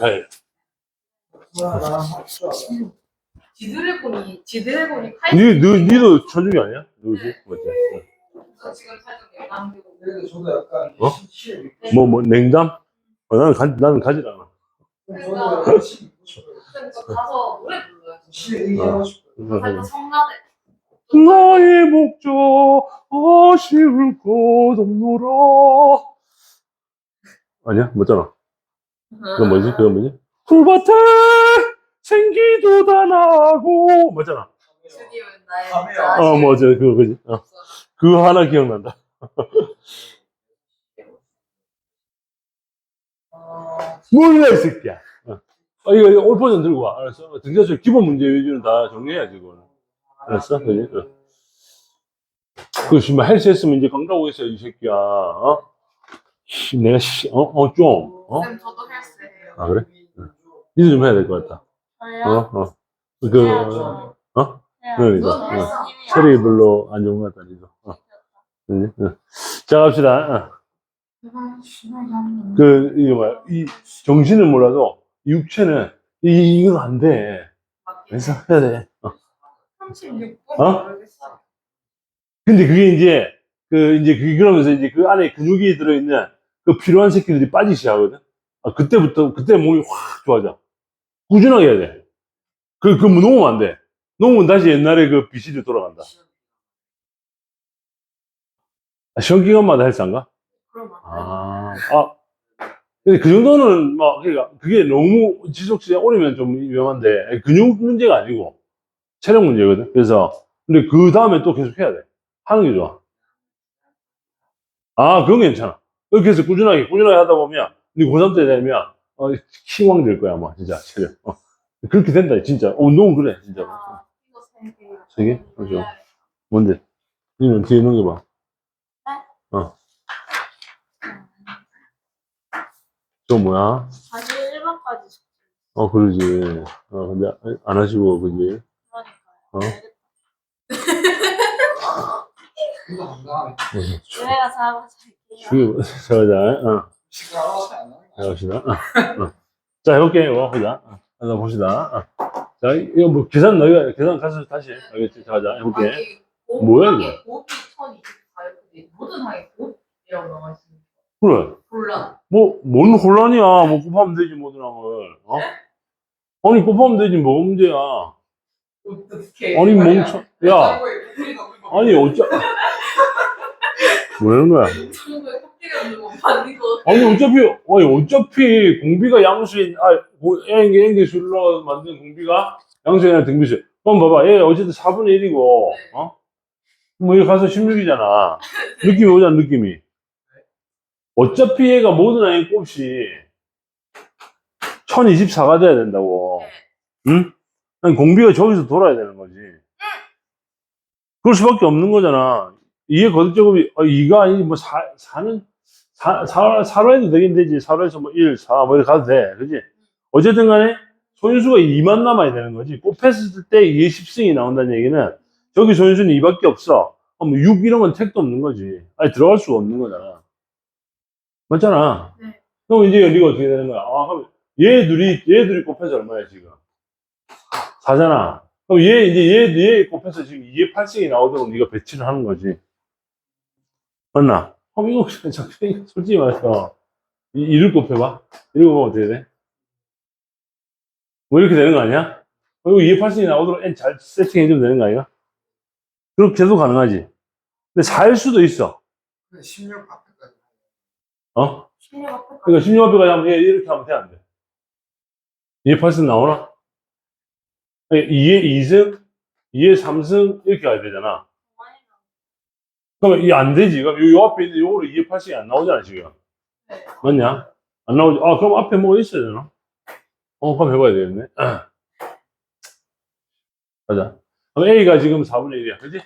네. 지드래곤이 지드래곤이 니, 너, 니도 천중이 아니야? 누구지? 맞지? 저 지금 살짝 예방되고 그래도 저도 약간 어? 시에 뭐, 뭐, 냉담? 어, 나는 가, 나는 가질 않아. 저도 약간 시 그러니까 가서 노래 불러요. 시에 의지하고 싶어요. 살짝 성나대. 나의 목적, 아쉬울 것 없노라. 아니야? 맞잖아. 그건 뭐지? 그건 뭐지? 풀밭에 생기도 다 나고. 드디어 나의 자신. 어, 맞아. 그거, 그지? 어. 그거 하나 기억난다. 아, 몰라, 이 새끼야. 어. 어, 이거, 이거 올 버전 들고 와. 알았어? 등자수 기본 문제 위주는 다 정리해야지, 그거는. 알았어? 그지? 어. 그, 씨, 뭐, 헬스 했으면 이제 건강하고 있어, 이 새끼야. 어? 씨, 내가, 씨, 어, 어, 좀, 어? 쌤 저도. 아, 그래? 니도 좀 해야 될 것 같다. 어, 어. 그, 어? 그러니까. 넌 어. 체력이 별로 안 좋은 것 같다, 니도. 어. 그지? 어. 자, 갑시다. 어. 그, 이거 뭐야. 이, 정신은 몰라도, 육체는, 이, 이건 안 돼. 그래서 해야 돼. 어. 36분 어? 근데 그게 이제, 그, 이제, 그, 그러면서 이제 그 안에 근육이 들어있는 그 필요한 새끼들이 빠지기 시작하거든? 아, 그때부터, 그때 몸이 확 좋아져. 꾸준하게 해야 돼. 그, 그, 놓으면 안 돼. 놓으면 다시 옛날에 그 비실이 돌아간다. 아, 시험 기간마다 헬스 안 가? 그럼 안 돼. 아, 아. 근데 그 정도는 막, 그러니까 그게 너무 지속 시간 오래면 좀 위험한데, 근육 문제가 아니고, 체력 문제거든? 그래서, 근데 그 다음에 또 계속 해야 돼. 하는 게 좋아. 아, 그건 괜찮아. 그렇게 해서 꾸준하게, 꾸준하게 하다 보면, 네 고3 때 되면, 어, 킹왕 될 거야, 아마, 진짜, 체력. 어. 그렇게 된다, 진짜. 어, 운동은 그래, 진짜. 아, 세 개. 그죠. 뭔데? 니는 뒤에 넘겨봐. 어. 저 뭐야? 다시 1번까지 어, 그러지. 어, 근데 안 하시고, 그지? 그러니까요. 어? 이거 건강하네. 내가 잡아서 할게요. 죽여, 자자, 어, 하네. 해봅시다. 어, 어. 자, 해볼게요. 보자. 어, 하나 봅시다. 어. 자, 이거 뭐, 계산 너희가, 계산 가서 다시 해. 알겠지? 자, 자, 해볼게. 뭐야, 하게 곱이 1024였데 모든 항에 곱이라고 나와. 그래. 곤란. 뭐, 뭔 혼란이야. 뭐, 곱하면 되지, 모든 항을. 어? 아니, 곱하면 되지, 뭐가 문제야. 어떡해. 아니, 멍청, 야. 아니, 어쩌, 뭐라는 거야? 아니 어차피 아니 어차피 공비가 양수인 아 N개 N개 술로 만든 공비가 양수인이랑 등비수. 그럼 봐봐. 얘 어쨌든 4분의 1이고 네. 어? 뭐 여기 가서 16이잖아. 느낌이 오잖아 느낌이? 어차피 얘가 모든 아이 곱이 1024가 돼야 된다고. 응? 아니, 공비가 저기서 돌아야 되는 거지. 그럴 수밖에 없는 거잖아. 이해 거듭제곱이 어, 2가 아니지. 뭐 4, 4는 4, 4, 4로 해도 되긴 되지. 4로 해서 뭐 1, 4, 뭐 이렇게 가도 돼. 그지? 어쨌든 간에 소인수가 2만 남아야 되는 거지. 뽑혔을 때 2의 10승이 나온다는 얘기는 저기 소인수는 2밖에 없어. 어, 뭐 6 이런 건 택도 없는 거지. 아니, 들어갈 수가 없는 거잖아. 맞잖아. 네. 그럼 이제 네가 어떻게 되는 거야? 아, 그럼 얘 둘이, 얘 둘이 곱해서 얼마야, 지금? 4잖아. 그럼 얘, 이제 얘, 얘 곱해서 지금 2의 8승이 나오도록 네가 배치를 하는 거지. 맞나? 이거 그냥 작전이 솔직히 말해서 이, 이를 곱해봐. 이를 곱하면 어떻게 돼? 뭐 이렇게 되는 거 아니야? 그리고 2의 8승이 나오도록 n 잘 세팅해주면 되는 거 아니야? 그렇게도 가능하지. 근데 4일 수도 있어. 16 앞에까지. 어? 16 앞에 그러니까 16 앞에까지 하면 얘 이렇게 하면 돼, 안 돼? 2의 8승 나오나? 2의 2승, 2의 3승 이렇게 가야 되잖아. 그러면 이게 안 되지. 그럼 요, 요 앞에 있는 요거로 2의 8승이 안 나오잖아, 지금. 네. 맞냐? 안 나오지. 아, 그럼 앞에 뭐가 있어야 되나? 어, 그럼 해봐야 되겠네. 가자. 그럼 A가 지금 4분의 1이야. 그지?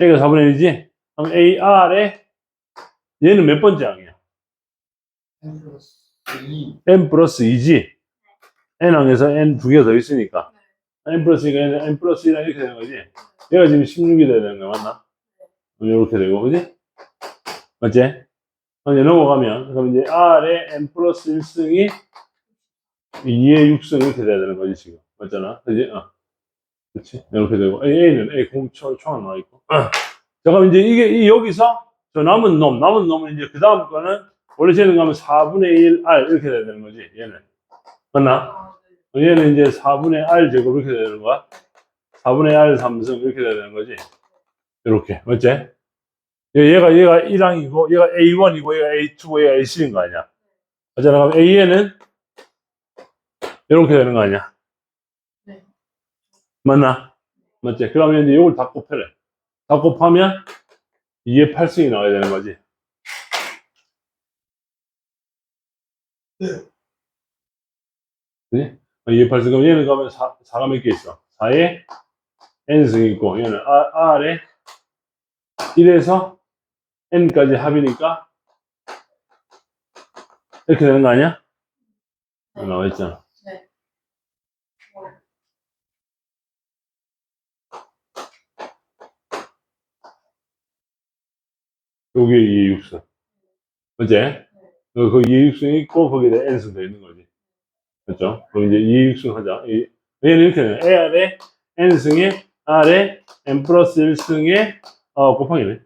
A가 4분의 1이지? 그럼 AR에 얘는 몇 번째 항이야? N 플러스 2. N 플러스 2지? N항에서 N 두 개 더 있으니까. N 플러스 2가 N, N 플러스 1랑 이렇게 되는 거지? 얘가 지금 16이 돼야 되는 거야, 맞나? 이렇게 되고, 그지? 맞지? 이제 넘어가면, 그럼 이제 R에 N 플러스 1승이 2의 6승 이렇게 돼야 되는 거지, 지금. 맞잖아. 그지? 어. 그치? 이렇게 되고. A는 A 공 초, 초안 나와있고. 자, 그럼 이제 이게, 이 여기서 저 남은 놈, 남은 놈은 이제 그 다음 거는 원래 쟤는 가면 4분의 1 R 이렇게 돼야 되는 거지, 얘는. 맞나? 아, 네. 얘는 이제 4분의 R 제곱 이렇게 되는 거야. 4분의 R 3승 이렇게 돼야 되는 거지. 이렇게. 맞지? 얘- 얘가, 얘가 1항이고, 얘가 A1이고, 얘가 A2고, 얘가 A3인 거 아니야. 맞잖아. 그럼 A에는 이렇게 되는 거 아니야. 네. 맞나? 맞지? 그러면 이제 이걸 다 곱해래. 다 곱하면 2의 8승이 나와야 되는 거지. 그지? 2의 8승. 그럼 얘는 가면 4, 4가 몇 개 있어? 4에 n승이 있고, 얘는 R, R에 1에서 n까지 합이니까 이렇게 되는 거 아니야? 네. 나와 있잖아. 네. 어, 여기 2의 6승. 어제? 그 2의 6승이 있고, 거기에 n승 더 있는 거지. 그렇죠? 그럼 이제 2의 6승 하자. 이- 얘는 이렇게 거야. A에 n승에 R에 n 플러스 1승에 어, 곱하기네.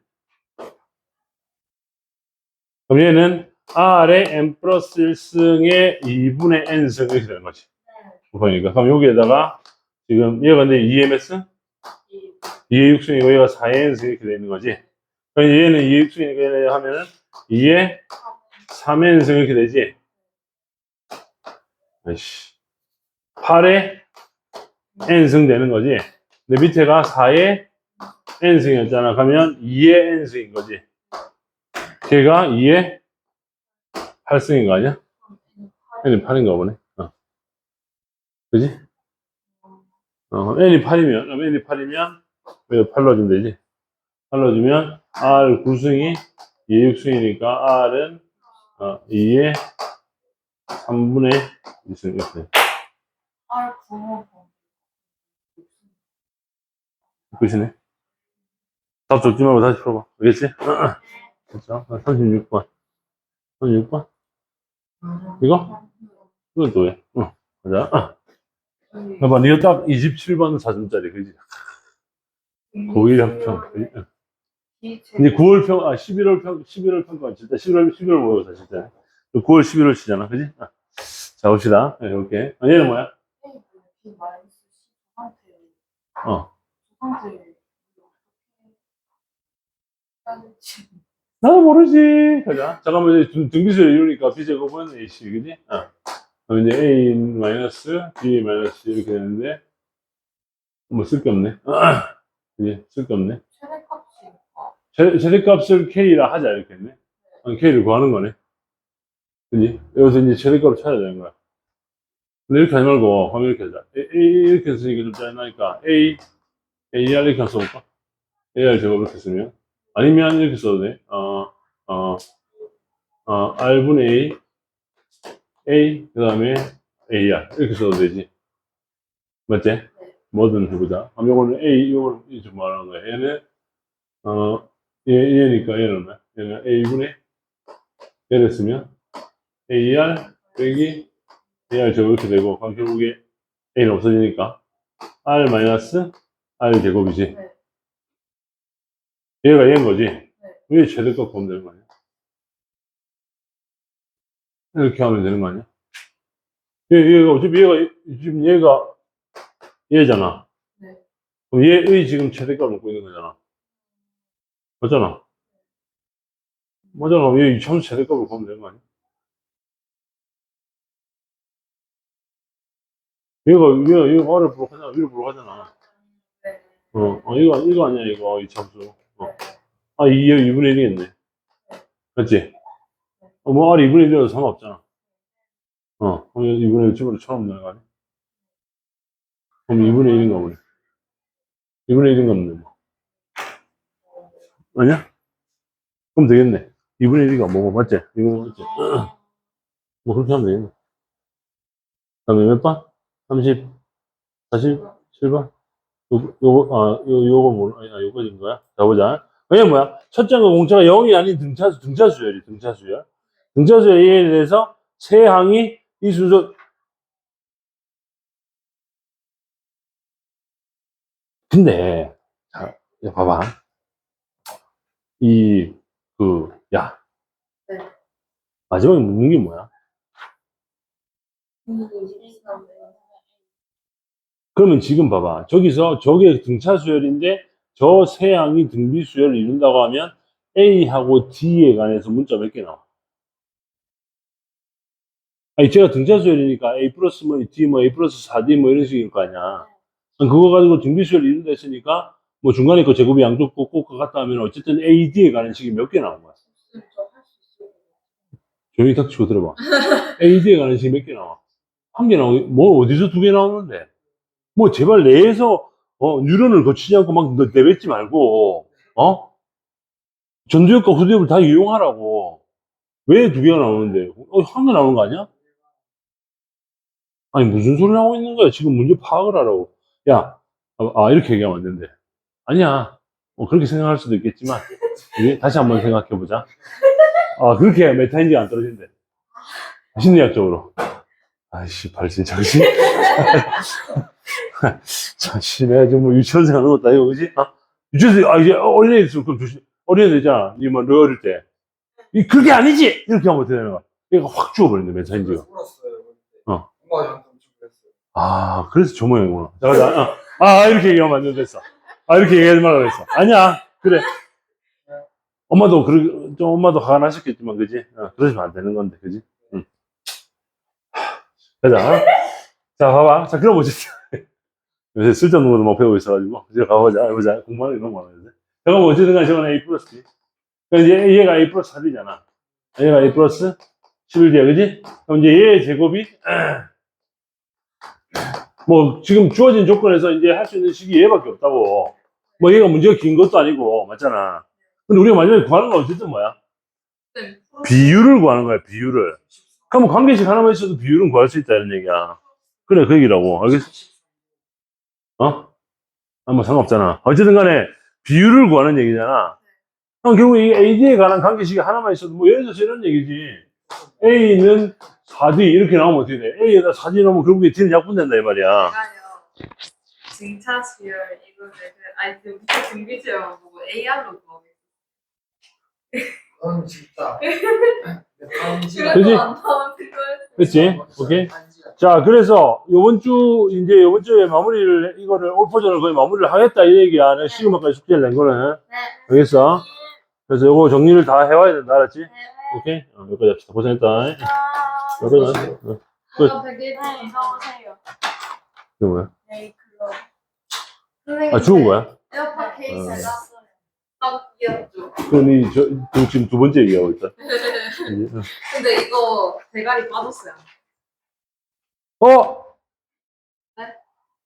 그럼 얘는 R에 n 플러스 1승에 2분의 n승 이렇게 되는 거지. 곱하기니까. 그럼 여기에다가 지금 얘가 근데 2ms? 이 2의 6승이고 얘가 4의 n승 이렇게 되는 거지. 그럼 얘는 2의 6승이니까 얘는 하면은 2의 3의 n승 이렇게 되지. 아이씨. 8의 n승 되는 거지. 근데 밑에가 4의 n승이었잖아. 그러면 2의 n승인 거지. 걔가 2의 8승인 거 아니야? n이 8인가 보네. 어. 그지? 어, n이 8이면, 그럼 n이 8이면, 여기 8 넣어주면 되지. 8 넣어주면, r 9승이 2의 6승이니까, r은, 어, 2의 3분의 2승, 이렇게. R 구호 끝이네. 답 적지 말고 다시 풀어봐. 알겠지? 그렇죠? 36번. 36번? 이거? 이건 또 왜? 응. 가자. 봐봐, 니가 딱 27번 4점짜리, 그지? 고1 합평. 그지? 응. 이제 9월 평, 아, 11월 평, 11월 평가 칠 때, 11월, 11월 모여서 칠 때. 9월, 11월 치잖아, 그지? 아. 자, 봅시다. 네, 이렇게. 아, 얘는 뭐야? C 상태 어. 상태 나도 모르지. 가자. 잠깐만, 이제 등- 등비수를 이루니까 B제곱은 AC, 그지? 어. 그럼 이제 A 마이너스 B 마이너스 이렇게 되는데, 뭐 쓸 게 없네. 그지? 쓸게 없네. 최대값이 어, 최, 최대값을 K라 하자, 이렇게 했네. 아니, K를 구하는 거네. 그지? 여기서 이제 최대값을 찾아야 되는 거야. 근데 이렇게 하지 말고, 하면 이렇게 하자. A, A 이렇게 쓰니까 좀 짜증나니까, A, AR 이렇게 써볼까? AR 제곱 이렇게 쓰면. 아니면 이렇게 써도 돼. 어, 어, 어, R분의 A, A, 그 다음에 AR. 이렇게 써도 되지. 맞지? 뭐든 해보자. 그럼 요거는 A, 요거는 이좀 말하는 거야. 얘는, 어, 얘, 얘니까 얘는 뭐야? 얘는 A분의, 얘를 쓰면 AR 빼기 AR 제곱 이렇게 되고, 결국에 A는 없어지니까 R 마이너스 R 제곱이지. 네. 얘가 얘인 거지. 위에 최대값 보면 되는 거 아니야? 이렇게 하면 되는 거 아니야? 얘, 얘가, 어차피 얘가, 지금 얘가 얘잖아. 네. 그럼 얘의 지금 최대값을 놓고 있는 거잖아. 맞잖아. 맞잖아. 얘 참수 최대값을 보면 되는 거 아니야? 얘가, 얘가, 얘가 아래 보러 가잖아. 위로 보러 가잖아. 네. 어, 어, 이거, 이거 아니야, 이거, 이 참수. 어. 아, 이게 2분의 1이 겠네. 맞지? 어, 뭐, R 2분의 1이라도 상관없잖아. 어, 그럼 2분의 1 집으로 처음 거 아니야? 그럼 2분의 1인가 보네. 2분의 1인가 보네. 아니야? 그럼 되겠네. 2분의 1이가 뭐고, 맞지? 이거 맞지? 뭐, 그렇게 하면 되겠네. 그 다음에 몇 번? 30, 47번? 요, 요거, 아, 요, 요거 뭐, 아, 요거인 거야? 자, 보자. 왜냐면 뭐야? 첫째는 공차가 0이 아닌 등차수, 등차수열이 등차수열. 등차수열에 대해서 세 항이 이 순서, 근데, 자, 야, 봐봐. 이, 그, 야. 네. 마지막에 묻는 게 뭐야? 그러면 지금 봐봐. 저기서 저게 등차수열인데 저 세 항이 등비 수열을 이룬다고 하면 A하고 D에 관해서 문자 몇 개 나와? 아니, 제가 등차 수열이니까 A 플러스 뭐 D 뭐 A 플러스 4D 뭐 이런 식일 거 아니야. 그거 가지고 등비 수열 이룬다 했으니까 뭐 중간에 그 제곱이 양쪽 꼭꼭 같다 하면 어쨌든 A, D에 관한 식이 몇 개 나온 거야. 조용히 닥치고 들어봐. A, D에 관한 식이 몇 개 나와? 한 개 나오고, 뭐 어디서 두 개 나오는데? 뭐 제발 내에서 어, 뉴런을 거치지 않고 막 너- 내뱉지 말고, 어? 전두엽과 후두엽을 다 이용하라고. 왜 두 개가 나오는데? 어, 한 개 나오는 거 아니야? 아니, 무슨 소리 하고 있는 거야? 지금 문제 파악을 하라고. 야, 아, 아, 이렇게 얘기하면 안 된대. 아니야. 뭐, 그렇게 생각할 수도 있겠지만, 다시 한번 생각해보자. 아, 그렇게 메타인지가 안 떨어진대. 심리학적으로. 아이씨, 발신 정신. 내가 지금 뭐 유치원생 하는 것도 아니고, 그지? 아, 유치원생, 아, 이제 어린애 있으면 그럼 조심, 어린애 되잖아. 니뭐, 너 어릴 때. 이, 그게 아니지! 이렇게 하면 어떻게 되는 거야? 얘가 확 죽어버린대, 메타인지가. 어. 아, 그래서 저 모양이구나. 자, 자, 아, 아, 이렇게 얘기하면 안 된댔어. 아, 이렇게 얘기하지 말라고 했어. 아니야, 그래. 엄마도, 그, 좀 엄마도 화가 나셨겠지만, 그지? 어, 그러시면 안 되는 건데, 그지? 응. 가자. 자, 봐봐. 자, 그럼 어쨌든. 요새 쓸데없는 것도 막 배우고 있어가지고, 이제 가보자, 해보자. 공부하는 게 너무 많아요. 잠깐만, 어쨌든 간에 저건 A 플러스. 그러니까 이제 얘가 A 플러스 4이잖아. 얘가 A 플러스 11이야, 그지? 그럼 이제 얘의 제곱이, 뭐 지금 주어진 조건에서 이제 할 수 있는 식이 얘밖에 없다고. 뭐 얘가 문제가 긴 것도 아니고 맞잖아. 근데 우리가 마지막에 구하는 건 어쨌든 뭐야? 네. 비율을 구하는 거야. 비율을. 그럼 관계식 하나만 있어도 비율은 구할 수 있다 이런 얘기야. 그래 그 얘기라고. 알겠어? 어? 아, 뭐 상관없잖아. 어쨌든 간에 비율을 구하는 얘기잖아. 그럼 결국 이 AD에 관한 관계식이 하나만 있어도 뭐 예를 들어서 이런 얘기지. A는 4D 이렇게 나오면 어떻게 돼? A에다 4D 넣으면 결국에 D는 약분된다 이 말이야. 제가요 증차 수열 이거를 아니 그 밑에 수열만 보고 AR로. 넌 진짜. 메타인지. 그지? 그래도 안 나오는 거였어요. 그치? 오케이? 자, 그래서 요번 주, 이제 요번 주에 마무리를, 이거를, 올 버전을 거의 마무리를 하겠다 이 얘기야. 내가 시그마까지 숙제를 낸 거는. 네. 알겠어? 그래서 요거 정리를 다 해와야 된다. 알았지? 오케이? 어, 여기까지 합시다. 고생했다. 여기까지. 어, 끝. 아, 되게 무서우세요. 이거 뭐야? 네, 그거. 아, 죽은 거야? 에어팟 케이스 어. 해놨어요. 딱 귀엽죠. 그럼 이, 저, 그 지금 두 번째 얘기하고 있다. 이제, 근데 이거 대가리 빠졌어요. 어? 네?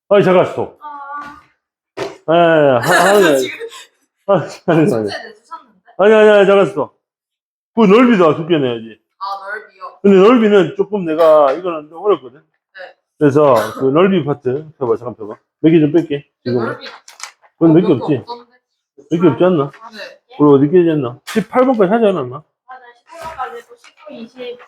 아니, 잠깐, 스톱. 아, 아, 아, 아, 하는 지금 거 아니, 아니, 아니. 숙제 내주셨는데? 아니, 아니, 아니, 잠깐, 스톱. 그 넓이도 숙제 내야지. 아, 넓이요. 근데 넓이는 조금 내가 이거는 좀 어렵거든. 네. 그래서 그 넓이 파트 펴봐 잠깐 펴봐 몇 개 좀 뺄게 지금 넓이. 그건 몇개 별로 없지 없던데? 몇 개 없지 않나 아, 네. 우리 어디 깨지 않나 18번까지 하지 않았나 맞아, 19번까지 또 19, 20.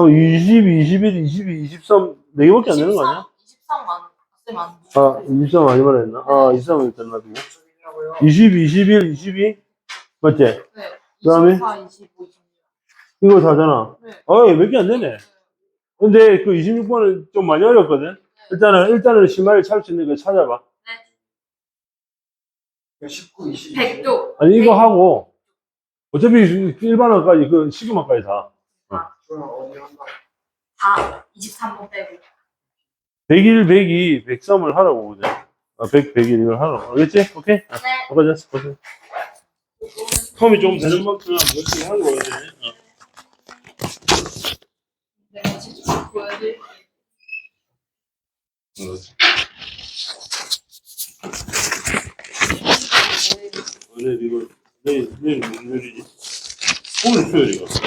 어 20, 21, 22, 23네 개밖에 안 되는 거 아니야 23만. 쌤 안. 아23 아니 말했나 아 23은 일단 놔두고 저기냐고요. 20, 21, 22 맞지 네. 그다음에? 24, 25, 26. 이거 다잖아 네. 어이 몇개 안 되네 근데 그 26번은 좀 많이 어렵거든 일단은 일단은 심화를 찾을 수 있는 거 찾아봐 19, 20. 100조. 아니 이거 하고 어차피 일반화까지 그 시그마까지 다 저는 어디 한다. 다 23번 빼고. 101, 102, 103을 하라고 보자. 아, 100, 101 이걸 하라고. 알겠지? 오케이? 아, 네. 여기까지 했어. 고생. 텀이 좀 되는 만큼 열심히 하고 와야 되네. 어. 내가 직접 보여드릴게요. 오늘 이거, 내일, 내일 무슨 요일이지? 오늘 수요일이가.